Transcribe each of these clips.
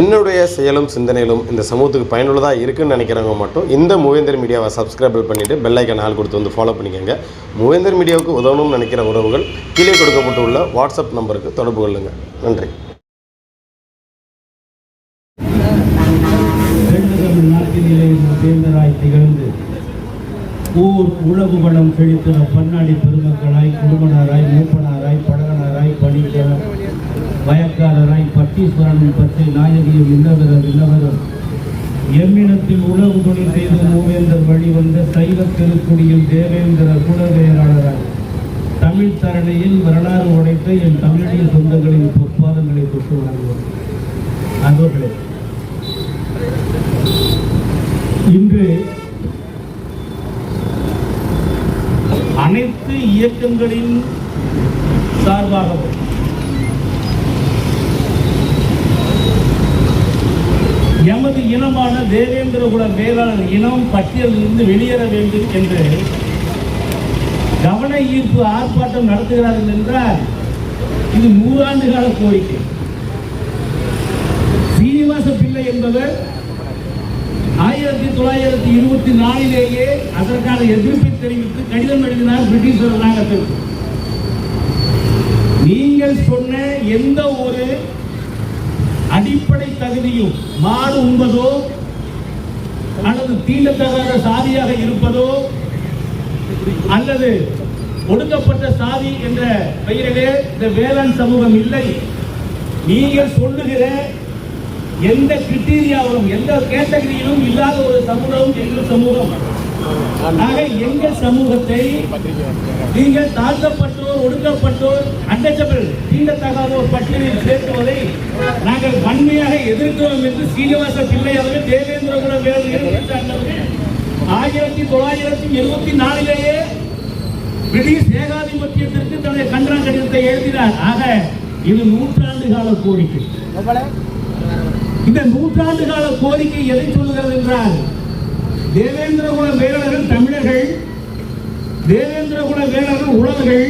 என்னுடைய செயலும் சிந்தனையிலும் இந்த சமூகத்துக்கு பயனுள்ளதாக இருக்குன்னு நினைக்கிறவங்க மட்டும் இந்த மூவேந்தர் மீடியாவை சப்ஸ்கிரைப் பண்ணிவிட்டு பெல்லைக்கன் ஆள் கொடுத்து வந்து ஃபாலோ பண்ணிக்கோங்க. மூவேந்தர் மீடியாவுக்கு உதவணும்னு நினைக்கிற உறவுகள் கீழே கொடுக்கப்பட்டுள்ள வாட்ஸ்அப் நம்பருக்கு தொடர்பு கொள்ளுங்கள் நன்றி. திகழ்ந்து ஊர் உழவு வளம் செழித்த பன்னாடி பெருமக்களாய் குடும்பனாராய் மூப்பனாராய் பழகனாராய் பணிக்கரம் வயக்காரராய் பட்டீஸ்வரன் பற்றி நாயகியும் இன்னவரும் இன்னவரும் எம்மினத்தில் உழவு துணி செய்த மூவேந்தர் வழிவந்த சைவ திருக்குடியில் தேவேந்திர குலவேராளராய். தமிழ் தரணியில் வரலாறு உடைத்த என் தமிழிய சொந்தங்களின் பொற்பாதங்களை தொட்டு வழங்குவோம் அன்பர்களே இன்று அனைத்து இயக்கங்களின் சார்பாகவும் எமது இனமான தேவேந்திரகுல வேளாளர் இனம் பட்டியலிலிருந்து வெளியேற வேண்டும் என்று கவன ஈர்ப்பு ஆர்ப்பாட்டம் நடத்துகிறார்கள் என்றால் இது நூறாண்டு கால கோரிக்கை. சீனிவாச பிள்ளை என்பவர் ஆயிரத்தி தொள்ளாயிரத்தி இருபத்தி நாலிலேயே அதற்கான எதிர்ப்பை தெரிவித்து கடிதம் எழுதினார் பிரிட்டிஷ் அரசாங்கத்திற்கு நீங்கள் சொன்ன எந்த ஒரு அடிப்படை தகுதியும் மாடு உண்பதோ அல்லது தீண்டத்தகாத சாதியாக இருப்பதோ அல்லது ஒடுக்கப்பட்ட சாதி என்ற பெயரிலே இந்த வேளாண் சமூகம் இல்லை. நீங்கள் சொல்லுகிற எந்த கிரிட்டீரியாவிலும் எந்த கேட்டகரியிலும் இல்லாத ஒரு சமூகம் எங்கள் சமூகம். ஆக எங்கள் சமூகத்தை நீங்கள் தாழ்த்தப்பட்டோர் ஒடுக்கப்பட்டோர் அண்டச்சபிள் தீண்டத்தகாதோர் பட்டியலில் சேர்த்துவதை நாங்கள் வன்மையாக எதிர்க்கிறோம் என்று சீனிவாச பிள்ளை அவர்கள் தேவேந்திர குல ஆயிரத்தி தொள்ளாயிரத்தி எழுபத்தி நாலிலேயே பிரிட்டிஷ் ஏகாதிபத்தியத்திற்கு தன்னுடைய கண்டன கடிதத்தை எழுதினார். ஆக இது நூற்றாண்டு கால கோரிக்கை. இந்த நூற்றாண்டு கால கோரிக்கை எதை சொல்லுகிறது என்றால் தேவேந்திர குல வேளர்கள் தமிழர்கள் தேவேந்திர குல வேளர்கள் உழவர்கள்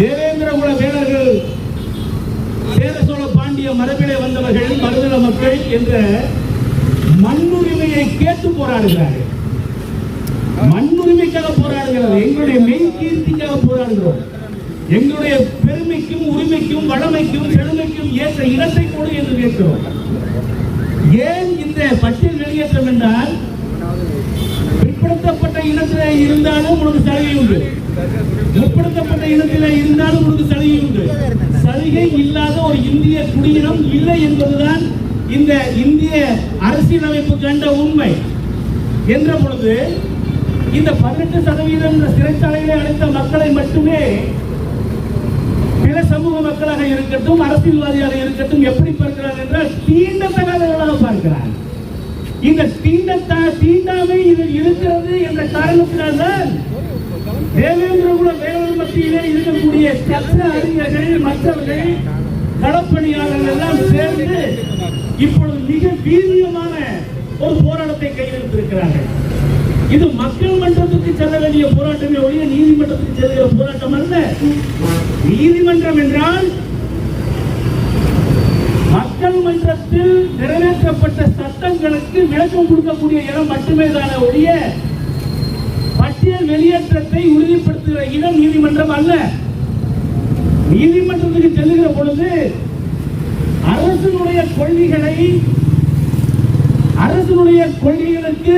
தேவேந்திர குல வேளர்கள் சேர சோழ பாண்டிய மரபிலே வந்தவர்கள் மருதள மக்கள் என்ற மண்ணுரிமையை கேட்டு போராடுகிறார்கள். மண்ணுரிமைக்காக போராடுகிறது எங்களுடைய மெய் கீர்த்திக்காக போராடுகிறோம். எங்களுடைய பெருமைக்கும் உரிமைக்கும் வளமைக்கும் செழுமைக்கும் ஏற்ற இடத்தை கொடு என்று கேட்கிறோம். ஏன் இந்த பட்டியல் வெளியேற்றம் என்றால் பிற்படுத்தப்பட்ட இனத்திலே இருந்தாலும் உனக்கு சலுகை உண்டு. முற்படுத்தப்பட்ட இனத்திலே இருந்தாலும் உனக்கு சலுகை உண்டு. சலுகை இல்லாத ஒரு இந்திய குடியினம் இல்லை என்பதுதான் இந்த இந்திய அரசியலமைப்பு கண்ட உண்மை. என்ற பொழுது இந்த பதினெட்டு சதவீதம் இந்த சிறைச்சாலையிலே அடைத்த மக்களை மட்டுமே பிற சமூக மக்களாக இருக்கட்டும் அரசியல்வாதியாக இருக்கட்டும் எப்படி பார்க்கிறார் என்றால் தீண்டத்தகாதவர்களாக பார்க்கிறார். இந்த தீண்டத்தா தீண்டாமை இதில் இருக்கிறது என்ற காரணத்தினால்தான் தேவேந்திர குல வேளாண் மத்தியிலே இருக்கக்கூடிய சட்ட அறிஞர்கள் மற்றவர்கள் களப்பணியாளர்கள் எல்லாம் சேர்ந்து இப்பொழுது மிக வீரியமான ஒரு போராட்டத்தை கையெழுத்திருக்கிறார்கள். இது மக்கள் மன்றத்துக்கு செல்ல வேண்டிய போராட்டமே ஒழிய நீதிமன்றத்துக்கு செல்கிற போராட்டம் அல்ல. நீதிமன்றம் என்றால் மக்கள் மன்றத்தில் நிறைவேற்றப்பட்ட சட்டங்களுக்கு விளக்கம் கொடுக்கக்கூடிய இடம் மட்டுமே தானே ஒழிய பட்டியல் வெளியேற்றத்தை உறுதிப்படுத்துகிற இடம் நீதிமன்றம் அல்ல. நீதிமன்றத்துக்கு செல்லுகிற பொழுது அரசினுடைய கொள்கைகளை அரசினுடைய கொள்கைகளுக்கு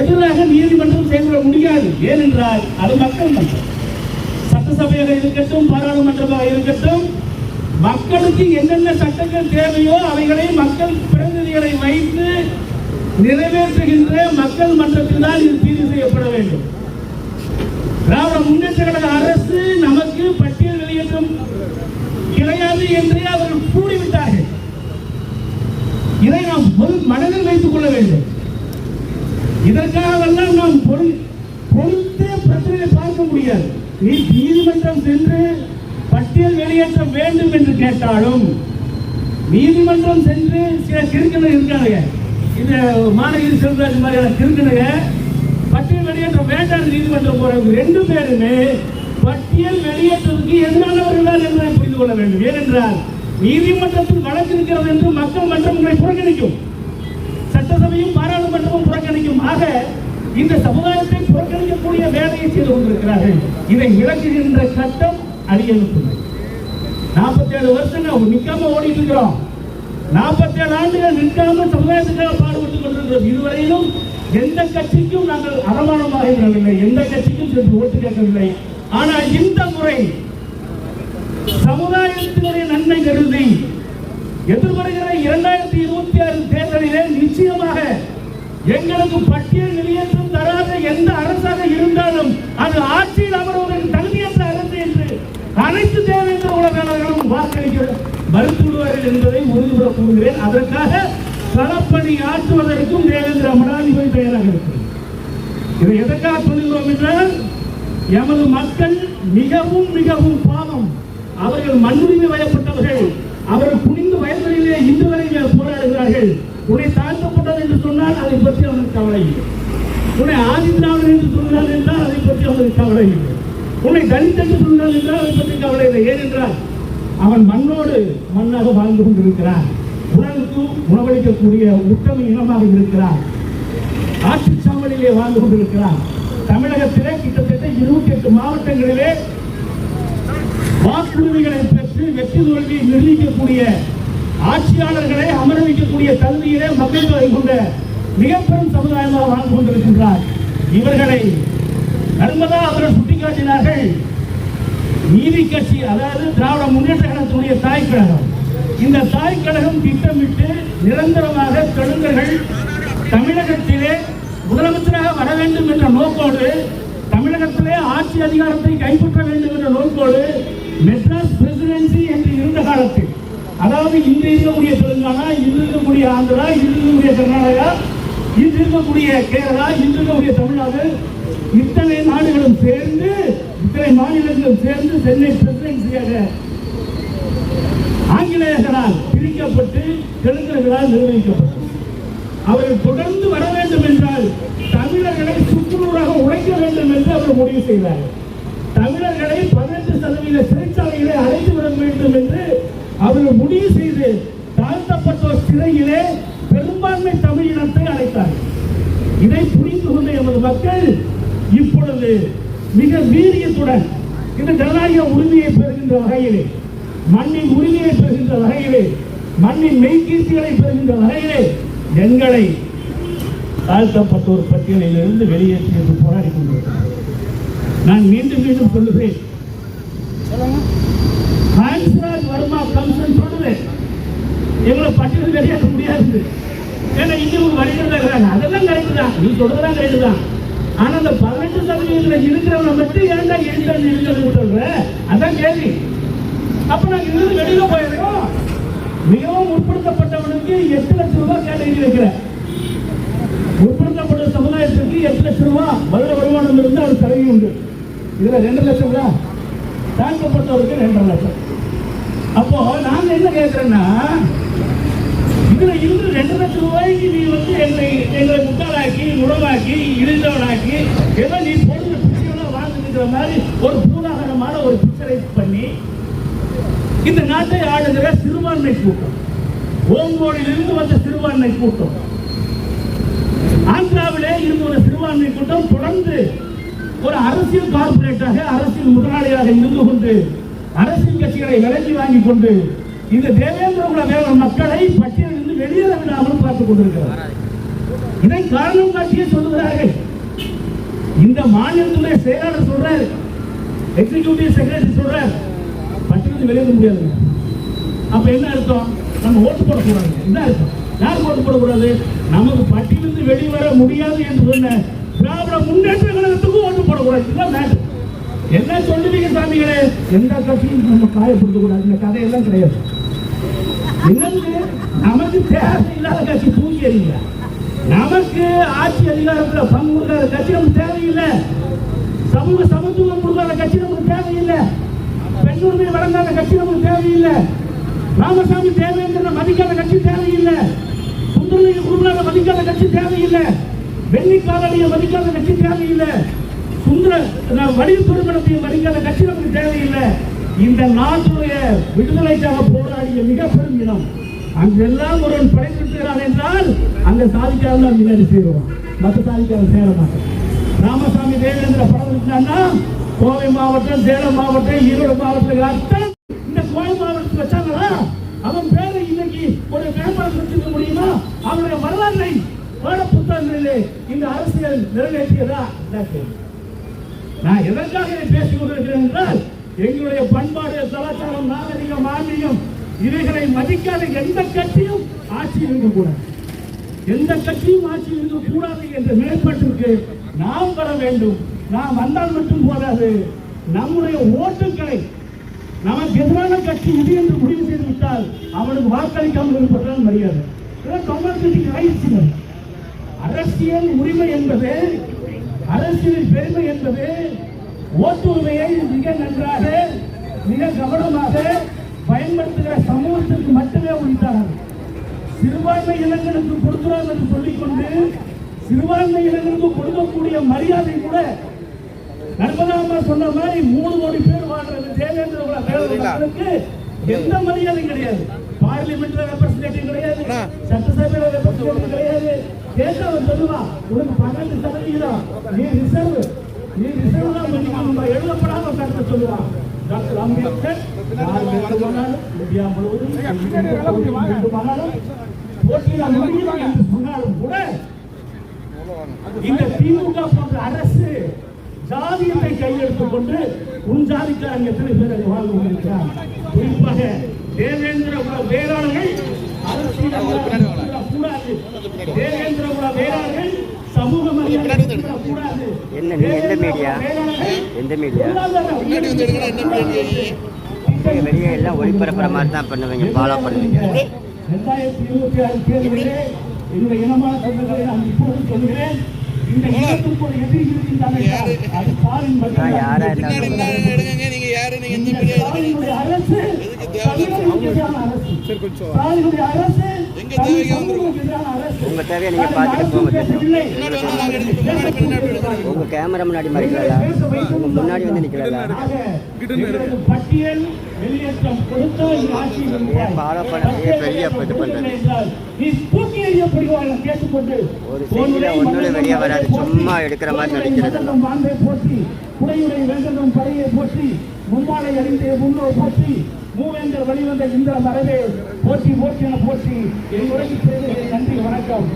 எதிராக நீதிமன்றம் செயல்பட முடியாது. ஏனென்றால் அது மக்கள் மன்றம். சட்டசபையாக இருக்கட்டும் பாராளுமன்றமாக இருக்கட்டும் மக்களுக்கு என்னென்ன சட்டங்கள் தேவையோ அவைகளை மக்கள் பிரதிநிதிகளை வைத்து நிறைவேற்றுகின்ற மக்கள் மன்றத்தில் தான் இது தீர்வு செய்யப்பட வேண்டும். திராவிட முன்னேற்ற கழக அரசு நமக்கு பட்டியல் வெளியேற்றம் கிடையாது என்றே அவர்கள் கூறிவிட்டார்கள். இதை நாம் பொது- மனதில் வைத்துக் கொள்ள வேண்டும். இதற்காகவெல்லாம் நாம் பொருள் பொறுத்தே பிரச்சனையை பார்க்க முடியாது. நீ நீதிமன்றம் சென்று பட்டியல் வெளியேற்றம் வேண்டும் என்று கேட்டாலும் நீதிமன்றம் சென்று சில கிறுக்கணும் இருக்கானுங்க இந்த மாநகரி செல்வராஜ் மாதிரியான கிறுக்கணுங்க பட்டியல் வெளியேற்றம் வேண்டாம் நீதிமன்றம் போறவங்க ரெண்டு பேருமே பட்டியல் வெளியேற்றத்துக்கு எதிரானவர்கள் என்பதை புரிந்து கொள்ள வேண்டும். ஏனென்றால் நீதிமன்றத்தில் வழக்கு இருக்கிறது என்று மக்கள் மன்றங்களை புறக்கணிக்கும். சட்டசபையும் பாராளுமன்றமும் புறக்கணிக்கும். ஆக இந்த சமுதாயத்தை புறக்கணிக்கக்கூடிய வேலையை செய்து கொண்டிருக்கிறார்கள். இதை விளக்குகின்ற சட்டம் அடியெழுத்துள்ளது நாற்பத்தி ஏழு நிற்காம ஓடிட்டு இருக்கிறோம் நாற்பத்தி ஏழு ஆண்டுகள் நிற்காம சமுதாயத்துக்காக பாடுபட்டுக் கொண்டிருக்கிறோம். இதுவரையிலும் எந்த கட்சிக்கும் நாங்கள் அரமானமாக விடவில்லை எந்த கட்சிக்கும் சென்று ஓட்டு கேட்கவில்லை. ஆனால் இந்த முறை சமுதாயத்தினுடைய நன்மை கருதி எதிர்வருகிற இரண்டாயிரத்தி இருபத்தி ஆறு தேர்தலிலே நிச்சயமாக எங்களுக்கு பட்டியல் வெளியேற்றம் தராத எந்த அரசாக இருந்தாலும் அது ஆட்சியில் அமர்வதற்கு அனைத்து தேவேந்திர உலகாளர்களும் வாக்களிக்க மறுத்துவிடுவார்கள் என்பதை உறுதிபட கூறுகிறேன். அதற்காக களப்பணி ஆற்றுவதற்கும் தேவேந்திர மடாதிபதி பெயராக இருக்கிறது இதை எதற்காக சொல்லுகிறோம் என்றால் எமது மக்கள் மிகவும் மிகவும் பாவம். அவர்கள் மண்ணுரிமை வயப்பட்டவர்கள். அவர்கள் குனிந்து வயதிலே இன்று வரை போராடுகிறார்கள். உன்னை தாழ்த்தப்பட்டது என்று சொன்னால் அதை பற்றி அவனுக்கு கவலை இல்லை. உன்னை ஆதித்ராவிடன் என்று சொன்னால் என்றால் அதை பற்றி அவனுக்கு கவலை இல்லை. உன்னை தலித் என்று என்றால் அதை பற்றி கவலை இல்லை. ஏனென்றால் அவன் மண்ணோடு மண்ணாக வாழ்ந்து கொண்டிருக்கிறான். உணவுக்கு உணவளிக்கக்கூடிய உத்தம இனமாக இருக்கிறான். ஆட்சி சாவடியிலே வாழ்ந்து கொண்டிருக்கிறார் தமிழகத்திலே கிட்டத்தட்ட இருபத்தி எட்டு மாவட்டங்களிலே வாக்குறுதிகளை பெற்று வெற்றி தோல்வியை நிர்ணயிக்கக்கூடிய ஆட்சியாளர்களை அமர வைக்கக்கூடிய தகுதியிலே மக்கள் தொகை கொண்ட மிக பெரும் சமுதாயமாக வாழ்ந்து கொண்டிருக்கின்றார். இவர்களை நர்மதா அவர்கள் சுட்டிக்காட்டினார்கள். நீதி கட்சி அதாவது திராவிட முன்னேற்ற கழகத்துடைய தாய் கழகம். இந்த தாய் கழகம் திட்டமிட்டு நிரந்தரமாக தெலுங்கர்கள் தமிழகத்திலே முதலமைச்சராக வர வேண்டும் என்ற நோக்கோடு தமிழகத்திலே ஆட்சி அதிகாரத்தை கைப்பற்ற வேண்டும் என்ற நோக்கோடு மெட்ராஸ் பிரசிடென்சி என்று இருந்த காலத்தில். அதாவது இன்று இருக்கக்கூடிய தெலுங்கானா இன்று இருக்கக்கூடிய ஆந்திரா இன்று இருக்கக்கூடிய கர்நாடகா இன்று இருக்கக்கூடிய கேரளா இன்று இருக்கக்கூடிய தமிழ்நாடு இத்தனை நாடுகளும் சேர்ந்து இத்தனை மாநிலங்களும் சேர்ந்து சென்னை பிரசிடென்சியாக ஆங்கிலேயர்களால் பிரிக்கப்பட்டு தெலுங்கர்களால் நிர்ணயிக்கப்பட்டது அவர்கள் தொடர்ந்து வர வேண்டும் என்றால் தமிழர்களை சுற்றுலூராக உழைக்க வேண்டும் என்று அவர் முடிவு செய்தார் தமிழர்களை பதினெட்டு சதவீத சிறைச்சாலைகளை அழைத்து விட வேண்டும் என்று அவர்கள் முடிவு செய்து தாழ்த்தப்பட்டோர் சிறையிலே பெரும்பான்மை தமிழ் இனத்தை அழைத்தார் இதை புரிந்து கொண்ட எமது மக்கள் இப்பொழுது மிக வீரியத்துடன் இந்த ஜனநாயக உரிமையை பெறுகின்ற வகையிலே மண்ணின் உரிமையை பெறுகின்ற வகையிலே மண்ணின் மெய்கீர்த்திகளை பெறுகின்ற வகையிலே எங்களை தாழ்த்தப்பட்டோர் பட்டியலிலிருந்து வெளியேற்றி என்று போராடி கொண்டிருக்கிறார் நான் மீண்டும் மீண்டும் சொல்லுகிறேன். ஹான்ஸ்ராஜ் வர்மா கம்சன் சொல்லுது எங்களை பட்டியல் வெளியேற்ற முடியாது. ஏன்னா இன்னும் ஒரு வழிகள் அதெல்லாம் கரெக்ட் தான். நீ சொல்றதுதான் கரெக்ட் தான். ஆனா அந்த பதினெட்டு சதவீதத்துல இருக்கிறவங்க மட்டும் ஏன்டா எழுந்து இருக்கிறது சொல்ற? அதான் கேள்வி. அப்ப நாங்க இருந்து வெளியில போயிருக்கோம். மிகவும் முற்படுத்தப்பட்டவனுக்கு எட்டு லட்சம் ரூபாய் கேட்டகரி வைக்கிறேன். முற்படுத்தப்பட்ட சமுதாயத்திற்கு எட்டு லட்சம் ரூபாய் வருட வருமானம் இருந்து அவர் சலுகை உண்டு. இதுல ரெண்டு லட்சம் தான் தாழ்த்தப்பட்டவருக்கு ரெண்டரை லட்சம். அப்போ நாங்க என்ன கேட்கிறேன்னா இதுல இருந்து ரெண்டு லட்சம் ரூபாய்க்கு நீ வந்து எங்களை எங்களை முட்டாளாக்கி இருந்தவனாக்கி ஏதோ நீ பொழுது பிச்சையெல்லாம் வாழ்ந்துக்கிற மாதிரி ஒரு பூதாகரமான ஒரு பிக்சரை பண்ணி இந்த நாட்டை ஆளுகிற சிறுபான்மை கூட்டம். ஓங்கோடிலிருந்து வந்த சிறுபான்மை கூட்டம். ஆந்திராவிலே இருந்து ஒரு சிறுபான்மை கூட்டம் தொடர்ந்து ஒரு அரசியல் கார்பரேட்டாக அரசியல் முதலாளியாக இருந்து கொண்டு அரசியல் கட்சிகளை விலகி வாங்கி கொண்டு இந்த தேவேந்திர குல வேவர் மக்களை பட்டியலிருந்து வெளியேற விடாமல் பார்த்துக் கொண்டிருக்கிறார். இதை காரணம் காட்டியே சொல்லுகிறார்கள். இந்த மாநிலத்துடைய செயலாளர் சொல்றாரு. எக்ஸிகியூட்டிவ் செக்ரட்டரி சொல்றாரு. பட்டியலிருந்து வெளியேற முடியாது. அப்ப என்ன அர்த்தம்? நம்ம ஓட்டு போடக்கூடாது. என்ன அர்த்தம்? யார் ஓட்டு போடக்கூடாது? நமக்கு பட்டியலிருந்து வெளிவர முடியாது என்று சொன்ன திராவிட முன்னேற்ற கழகத்துக்கும் ஓட்டு போடக்கூடாது. இதுதான் மேட்டர் என்ன சொல்லுவீங்க சாமிகளே? எந்த கட்சியும் நம்ம காயப்படுத்தக்கூடாது. இந்த கதையெல்லாம் கிடையாது. என்னது நமக்கு தேவையில்லாத கட்சி தூங்கி எறிங்க நமக்கு ஆட்சி அதிகாரத்தில் பங்கு கொடுக்காத கட்சி நமக்கு தேவையில்லை. சமூக சமத்துவம் கொடுக்காத கட்சி நமக்கு தேவையில்லை. பெண்ணுரிமை வழங்காத கட்சி நமக்கு தேவையில்லை. ராமசாமி தேவேந்திர மதிக்காத கட்சி தேவையில்லை. சுந்தரலிங்க குருநாத மதிக்காத கட்சி தேவையில்லை. வெள்ளி மதிக்காத கட்சி தேவையில்லை. சுந்தர வடிவு குடும்பத்தையும் மதிக்காத கட்சி நமக்கு தேவையில்லை. இந்த நாட்டுடைய விடுதலைக்காக போராடிய மிக பெரும் இனம். அங்கெல்லாம் ஒருவன் படைத்திருக்கிறான் என்றால் அந்த சாதிக்காரன் தான் முன்னாடி சேருவான் மற்ற சாதிக்காரன் சேர மாட்டான். ராமசாமி தேவேந்திர படம் இருந்தான்னா கோவை மாவட்டம் சேலம் மாவட்டம் ஈரோடு மாவட்டத்தில் அத்தனை இந்த கோவை மாவட்டத்தில் வச்சாங்களா? அவன் பேரை இன்னைக்கு ஒரு வியாபாரம் வச்சுக்க முடியுமா? அவனுடைய வரலாற்றை பாட புத்தகங்களிலே இந்த அரசியல் நிறைவேற்றியதா? நான் எதற்காக பேசிக் கொண்டிருக்கிறேன் என்றால் எங்களுடைய பண்பாடு கலாச்சாரம் நாகரிகம் ஆன்மீகம் இவைகளை மதிக்காத எந்த கட்சியும் ஆட்சி இருக்கக்கூடாது எந்த கட்சியும் ஆட்சி இருக்கக்கூடாது என்ற நிலைப்பாட்டிற்கு நாம் வர வேண்டும். நாம் வந்தால் மட்டும் போதாது. நம்முடைய ஓட்டுக்களை நமக்கு எதிரான கட்சி இது என்று முடிவு செய்து விட்டால் அவனுக்கு வாக்களிக்காமல் இருப்பதுதான் மரியாதை. இதெல்லாம் டெமோக்ராட்டிக் அரசியல் உரிமை என்பது அரசியல் பெருமை என்பது ஓட்டு உரிமையை மிக நன்றாக மிக கவனமாக பயன்படுத்துகிற சமூகத்திற்கு மட்டுமே உரித்தார்கள். சிறுபான்மை இனங்களுக்கு கொடுக்கிறோம் என்று சொல்லிக்கொண்டு சிறுபான்மை இனங்களுக்கு கொடுக்கக்கூடிய மரியாதை கூட நர்மதாமா சொன்ன மாதிரி மூணு கோடி பேர் வாழ்றது தேவேந்திர குல வேளாண் மக்களுக்கு எந்த மரியாதையும் கிடையாது. பார்லிமெண்ட்ல ரெப்ரஸன்டேட்டிவ் கிடையாது சட்டசபையில ரெப்ரஸன்டேட்டிவ் கிடையாது. கேட்டவன் சொல்லுவான் உனக்கு பன்னெண்டு சதவீதம். நீ ரிசர்வ் நீ ரிசர்வ் தான் எழுதப்படாம கருத்தை சொல்லுவான் டாக்டர் அம்பேத்கர் யார் வேண்டுமானாலும் இந்தியா முழுவதும் வேண்டுமானாலும் போட்டியிட முடியும் என்று சொன்னாலும் கூட இந்த திமுக போன்ற அரசு ஜாதியத்தை கையெடுத்துக் கொண்டு உன் ஜாதிக்காரங்க எத்தனை பேர் அதை வாழ்ந்து கொண்டிருக்கிறார்? குறிப்பாக தேவேந்திர குல வேளாளர்கள் அரசியல் கூடாது. தேவேந்திர குல வேளாளர்கள் என்ன நீ எந்த மீடியா எந்த மீடியா நீங்கள் வெளியே எல்லாம் ஒளிபரப்புற மாதிரி தான் பண்ணுவீங்க ஃபாலோ பண்ணுவீங்க. யாரா? இருந்தாலும் யாரு? நீங்க எந்த அரசு. உங்கள் தேவையை? நீங்கள் பார்த்துட்டு போங்க உங்கள் கேமரா முன்னாடி மறைக்கலா உங்கள் முன்னாடி வந்து நிற்கலா ஃபாலோ பெரிய இது ஒரு ஒன்றும் வெளியே வராது சும்மா எடுக்கிற மாதிரி நடிக்கிறது. மூவேந்தர் வெளிவந்த இந்த மரபே போற்றி போற்றி என போற்றி. என் உரைக்கு செய்ததை நன்றி வணக்கம்.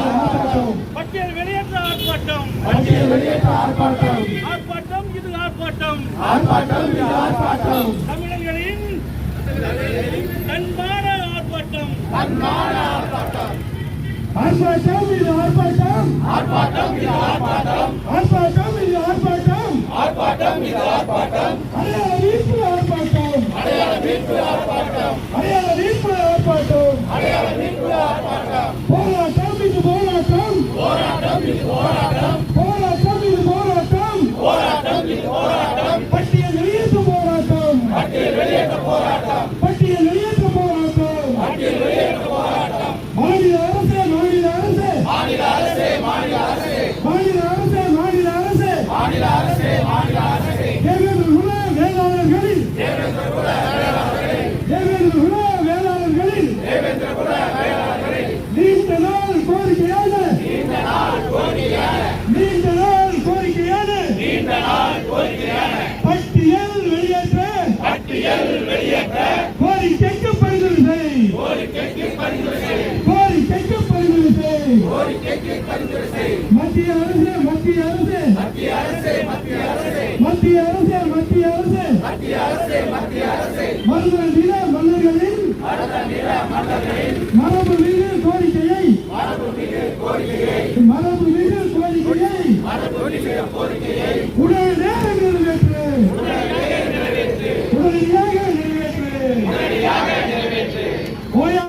ஆர்ப்பாட்டம். பட்டியல் வெளியேற்ற ஆர்ப்பாட்டம். பட்டியல் வெளியேற்ற ஆர்ப்பாட்டம். ஆர்ப்பாட்டம் இது ஆர்ப்பாட்டம். ஆர்ப்பாட்டம் இது ஆர்ப்பாட்டம். தமிழர்களின் தன்மான ஆர்ப்பாட்டம். ஆர்ப்பாட்டம் இது ஆர்ப்பாட்டம். ஆர்ப்பாட்டம் இது ஆர்ப்பாட்டம். ஆர்ப்பாட்டம் இது ஆர்ப்பாட்டம். ஆர்ப்பாட்டம் இது ஆர்ப்பாட்டம். மத்திய அரசு மத்திய அரசு. மத்திய அரசு மத்திய அரசு. மத்திய அரசு மத்திய அரசு மத்திய அரசு மத்திய அரசு மருத நில மன்னர்களின் மரபு மீது கோரிக்கையை மரபு மீது கோரிக்கையை மரபு மீது கோரிக்கையை மரபு மீது கோரிக்கையை உடல்